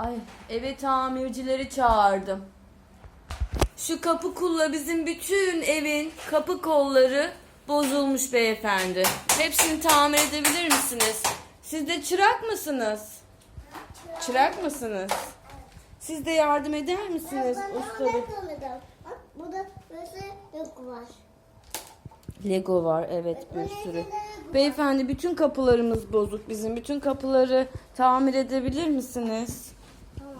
Ay eve tamircileri çağırdım. Şu kapı kulla bizim bütün evin kapı kolları bozulmuş beyefendi. Hepsini tamir edebilir misiniz? Siz de çırak mısınız? Çırak mısınız? Siz de yardım eder misiniz usta? Bak burada böyle yok var. Lego var evet bir sürü. Beyefendi bütün kapılarımız bozuk bizim. Bütün kapıları tamir edebilir misiniz? Tamam.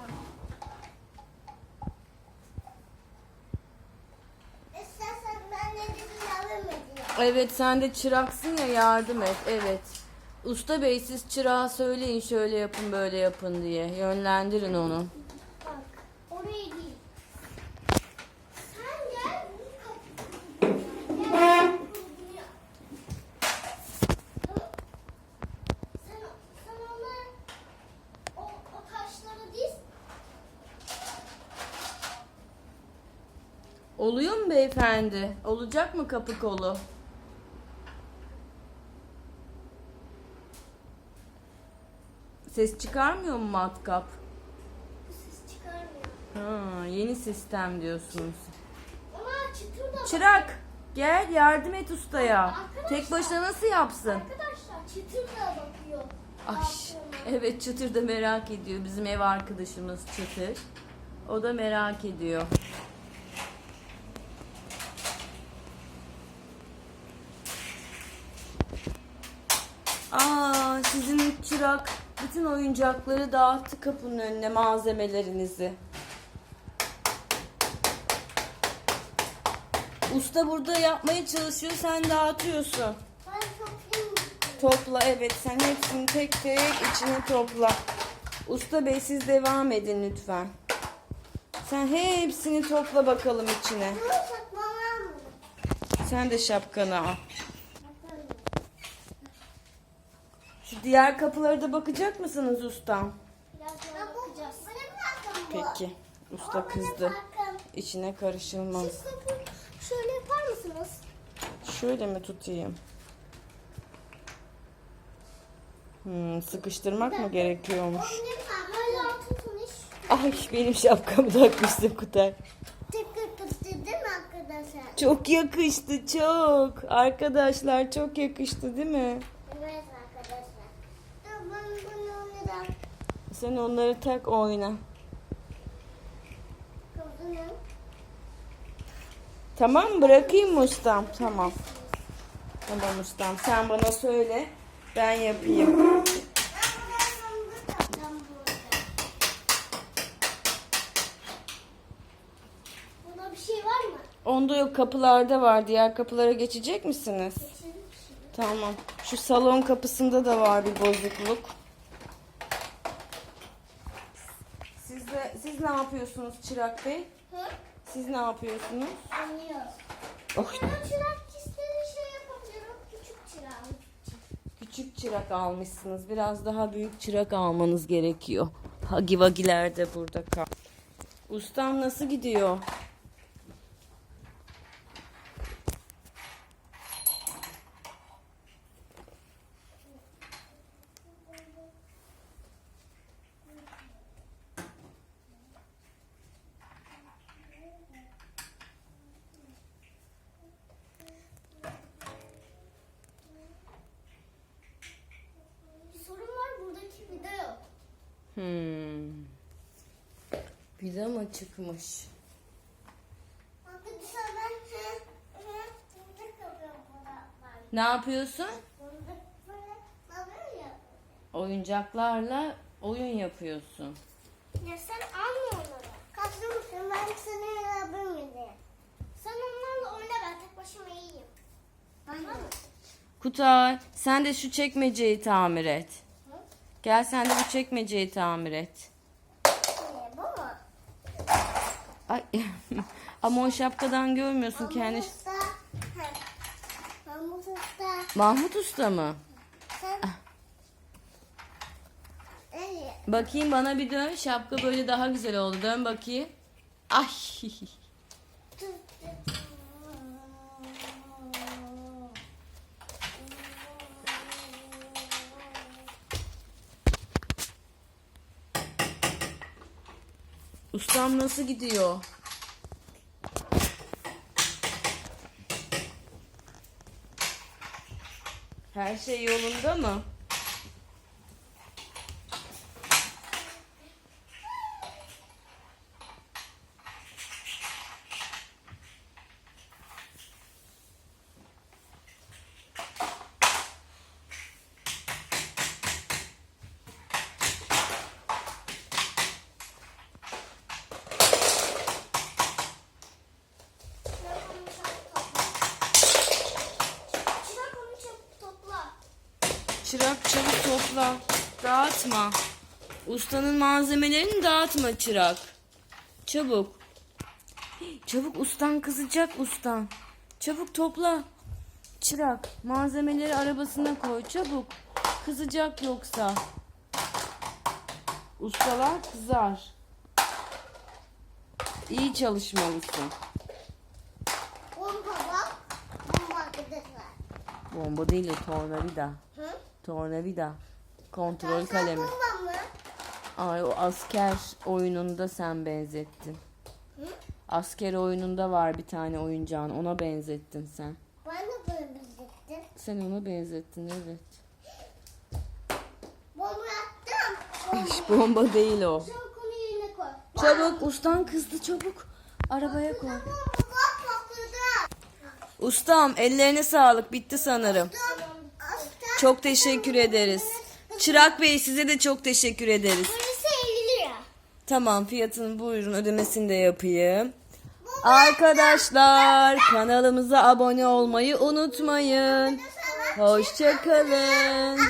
İstersen ben de bir yardım edeyim. Evet sen de çıraksın ya yardım et. Evet. Usta bey siz çırağa söyleyin şöyle yapın böyle yapın diye. Yönlendirin onu. Bak oraya değil. Sen gel bu kapı. Gel. Tamam. Sen, sen onları o, o taşları diz. Oluyor mu beyefendi? Olacak mı kapı kolu? Ses çıkarmıyor mu matkap? Ses çıkarmıyor. Ha, yeni sistem diyorsunuz. Ama çıtır da Çırak gel yardım et ustaya. Arkadaşlar. Tek başına nasıl yapsın? Arkadaşlar çıtır da bakıyor. Ay, evet Çıtır da merak ediyor. Bizim ev arkadaşımız Çıtır. O da merak ediyor. Aa, sizin çırak bütün oyuncakları dağıttı kapının önüne malzemelerinizi. Usta burada yapmaya çalışıyor, sen dağıtıyorsun. Ben toplayayım. Topla evet sen hepsini tek tek içine topla. Usta bey siz devam edin lütfen. Sen hepsini topla bakalım içine. Sen de şapkanı al. Şu diğer kapılara da bakacak mısınız ustam? Biraz daha bakacağız. Peki. Usta kızdı. İçine karışılmaz. Şöyle yapar mısınız? Şöyle mi tutayım? Hmm, sıkıştırmak mı gerekiyormuş? Ay benim şapkamı takmıştım Kutay. Tıkır tıkır değil mi arkadaşlar? Çok yakıştı çok. Arkadaşlar çok yakıştı değil mi? Evet arkadaşlar. Dur ben bunu oynayacağım. Sen onları tak oyna. Tamam? Bırakayım mı ustam? Tamam. Tamam ustam. Sen bana söyle. Ben yapayım. Bunda bir şey var mı? Onda yok kapılarda var. Diğer kapılara geçecek misiniz? Tamam. Şu salon kapısında da var bir bozukluk. Siz de siz ne yapıyorsunuz Çırak Bey? Hı? Siz ne yapıyorsunuz? Anlıyor. Oh, Ben o çırak istediği şey yapabilirim. Küçük çırak. küçük çırak almışsınız. Biraz daha büyük çırak almanız gerekiyor. Hagi vagiler de burada kal. Ustam nasıl gidiyor? Bir sorun var buradaki vida yok. Hmm. Vida mı çıkmış? Arkadaşlar ben hı, hı, fındık yapıyorum burada. var. Ne yapıyorsun? Oyuncaklarla oyun yapıyorsun. Ya sen alma onları. Kaçtı mısın? Ben seni yapayım diye. Sen onlarla oyna ben tek başıma iyiyim. Tamam mı? Kutay, sen de şu çekmeceyi tamir et. Hı? Gel sen de bu çekmeceyi tamir et. Ne bu mu? Ay. Ama o şapkadan görmüyorsun kendi. Mahmut Usta. Mahmut Usta. Mahmut Usta mı? Sen... Evet. Bakayım bana bir dön. Şapka böyle daha güzel oldu. Dön bakayım. Ay. Ustam nasıl gidiyor? Her şey yolunda mı? Çırak onu çabuk topla. Çırak çabuk topla. Dağıtma. Ustanın malzemelerini dağıtma çırak. Çabuk. Çabuk ustan kızacak ustan. Çabuk topla. Çırak malzemeleri arabasına koy çabuk. Kızacak yoksa. Ustalar kızar. İyi çalışmalısın. Bomba bak. Bomba. Bomba değil de tornavida. Tornavida. Kontrol kalemi. Ay o asker oyununda sen benzettin. Hı? Asker oyununda var bir tane oyuncağın ona benzettin sen. Ben de böyle benzettim. Sen ona benzettin evet. Bomba attım. Bomba. Hiç bomba değil o. Çabuk onu yerine koy. Çabuk ustan kızdı çabuk. Arabaya koy. Ustam ellerine sağlık bitti sanırım. Aslan. Çok teşekkür ederiz. Çırak Bey size de çok teşekkür ederiz. Burası 50 lira. Tamam fiyatını buyurun ödemesini de yapayım. Arkadaşlar kanalımıza abone olmayı unutmayın. Hoşçakalın.